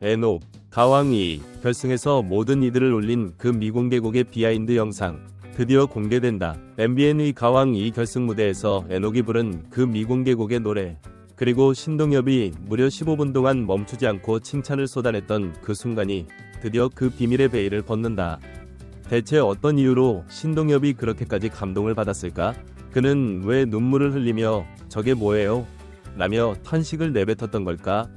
에녹, 가왕이 결승에서 모든 이들을 올린 그 미공개곡의 비하인드 영상 드디어 공개된다. MBN의 가왕이 결승 무대에서 에녹이 부른 그 미공개곡의 노래 그리고 신동엽이 무려 15분 동안 멈추지 않고 칭찬을 쏟아냈던 그 순간이 드디어 그 비밀의 베일을 벗는다. 대체 어떤 이유로 신동엽이 그렇게까지 감동을 받았을까? 그는 왜 눈물을 흘리며 저게 뭐예요? 라며 탄식을 내뱉었던 걸까?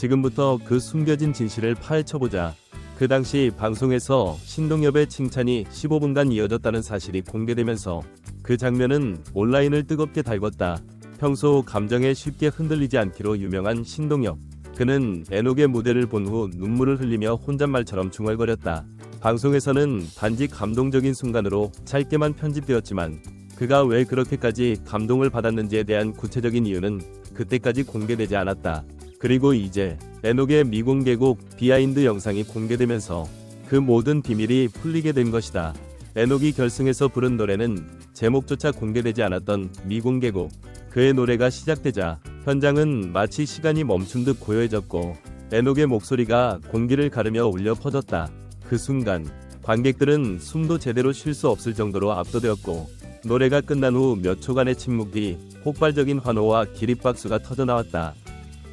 지금부터 그 숨겨진 진실을 파헤쳐보자. 그 당시 방송에서 신동엽의 칭찬이 15분간 이어졌다는 사실이 공개되면서 그 장면은 온라인을 뜨겁게 달궜다. 평소 감정에 쉽게 흔들리지 않기로 유명한 신동엽. 그는 에녹의 무대를 본 후 눈물을 흘리며 혼잣말처럼 중얼거렸다. 방송에서는 단지 감동적인 순간으로 짧게만 편집되었지만 그가 왜 그렇게까지 감동을 받았는지에 대한 구체적인 이유는 그때까지 공개되지 않았다. 그리고 이제 에녹의 미공개곡 비하인드 영상이 공개되면서 그 모든 비밀이 풀리게 된 것이다. 에녹이 결승에서 부른 노래는 제목조차 공개되지 않았던 미공개곡. 그의 노래가 시작되자 현장은 마치 시간이 멈춘 듯 고요해졌고 에녹의 목소리가 공기를 가르며 울려 퍼졌다. 그 순간 관객들은 숨도 제대로 쉴 수 없을 정도로 압도되었고 노래가 끝난 후 몇 초간의 침묵 뒤 폭발적인 환호와 기립박수가 터져 나왔다.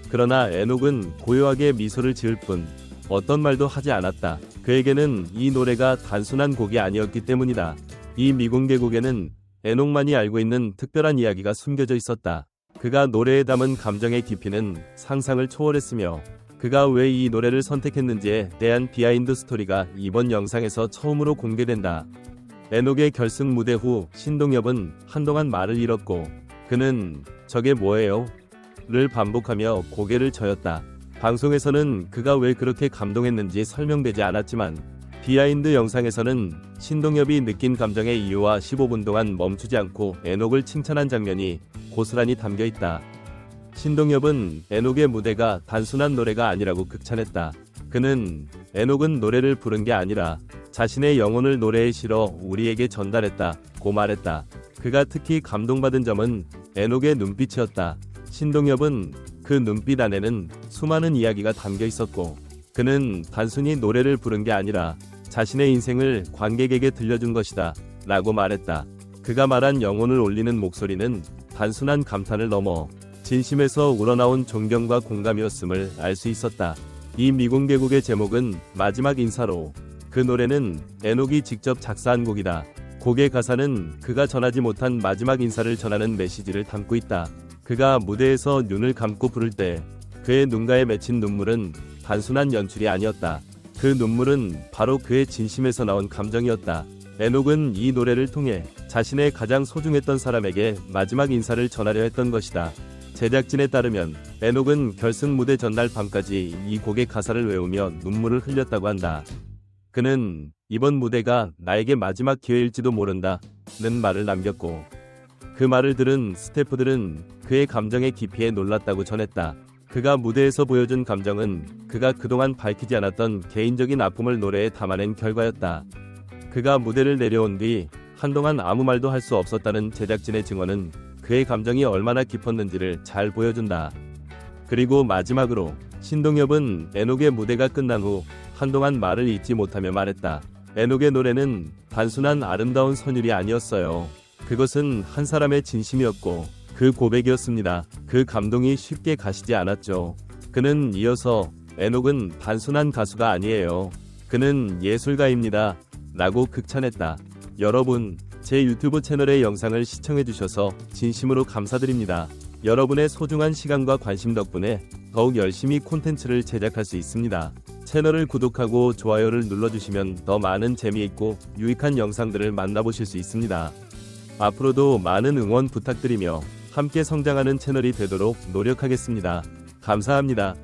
그러나 에녹은 고요하게 미소를 지을 뿐 어떤 말도 하지 않았다. 그에게는 이 노래가 단순한 곡이 아니었기 때문이다. 이 미공개 곡에는 에녹만이 알고 있는 특별한 이야기가 숨겨져 있었다. 그가 노래에 담은 감정의 깊이는 상상을 초월했으며 그가 왜 이 노래를 선택했는지에 대한 비하인드 스토리가 이번 영상에서 처음으로 공개된다. 에녹의 결승 무대 후 신동엽은 한동안 말을 잃었고 그는 저게 뭐예요? 를 반복하며 고개를 저었다. 방송에서는 그가 왜 그렇게 감동했는지 설명되지 않았지만 비하인드 영상에서는 신동엽이 느낀 감정의 이유와 15분 동안 멈추지 않고 에녹을 칭찬한 장면이 고스란히 담겨 있다. 신동엽은 에녹의 무대가 단순한 노래가 아니라고 극찬했다. 그는 에녹은 노래를 부른 게 아니라 자신의 영혼을 노래에 실어 우리에게 전달했다. 고 말했다. 그가 특히 감동받은 점은 에녹의 눈빛이었다. 신동엽은 그 눈빛 안에는 수많은 이야기가 담겨 있었고 그는 단순히 노래를 부른 게 아니라 자신의 인생을 관객에게 들려준 것이다. 라고 말했다. 그가 말한 영혼을 올리는 목소리는 단순한 감탄을 넘어 진심에서 우러나온 존경과 공감이었음을 알 수 있었다. 이 미공개곡의 제목은 마지막 인사로 그 노래는 에녹이 직접 작사한 곡이다. 곡의 가사는 그가 전하지 못한 마지막 인사를 전하는 메시지를 담고 있다. 그가 무대에서 눈을 감고 부를 때 그의 눈가에 맺힌 눈물은 단순한 연출이 아니었다. 그 눈물은 바로 그의 진심에서 나온 감정이었다. 에녹은 이 노래를 통해 자신의 가장 소중했던 사람에게 마지막 인사를 전하려 했던 것이다. 제작진에 따르면 에녹은 결승 무대 전날 밤까지 이 곡의 가사를 외우며 눈물을 흘렸다고 한다. 그는 이번 무대가 나에게 마지막 기회일지도 모른다. 는 말을 남겼고 그 말을 들은 스태프들은 그의 감정의 깊이에 놀랐다고 전했다. 그가 무대에서 보여준 감정은 그가 그동안 밝히지 않았던 개인적인 아픔을 노래에 담아낸 결과였다. 그가 무대를 내려온 뒤 한동안 아무 말도 할 수 없었다는 제작진의 증언은 그의 감정이 얼마나 깊었는지를 잘 보여준다. 그리고 마지막으로 신동엽은 에녹의 무대가 끝난 후 한동안 말을 잇지 못하며 말했다. 에녹의 노래는 단순한 아름다운 선율이 아니었어요. 그것은 한 사람의 진심이었고 그 고백이었습니다. 그 감동이 쉽게 가시지 않았죠. 그는 이어서 에녹은 단순한 가수가 아니에요. 그는 예술가입니다. 라고 극찬했다. 여러분, 제 유튜브 채널의 영상을 시청해주셔서 진심으로 감사드립니다. 여러분의 소중한 시간과 관심 덕분에 더욱 열심히 콘텐츠를 제작할 수 있습니다. 채널을 구독하고 좋아요를 눌러주시면 더 많은 재미있고 유익한 영상들을 만나보실 수 있습니다. 앞으로도 많은 응원 부탁드리며 함께 성장하는 채널이 되도록 노력하겠습니다. 감사합니다.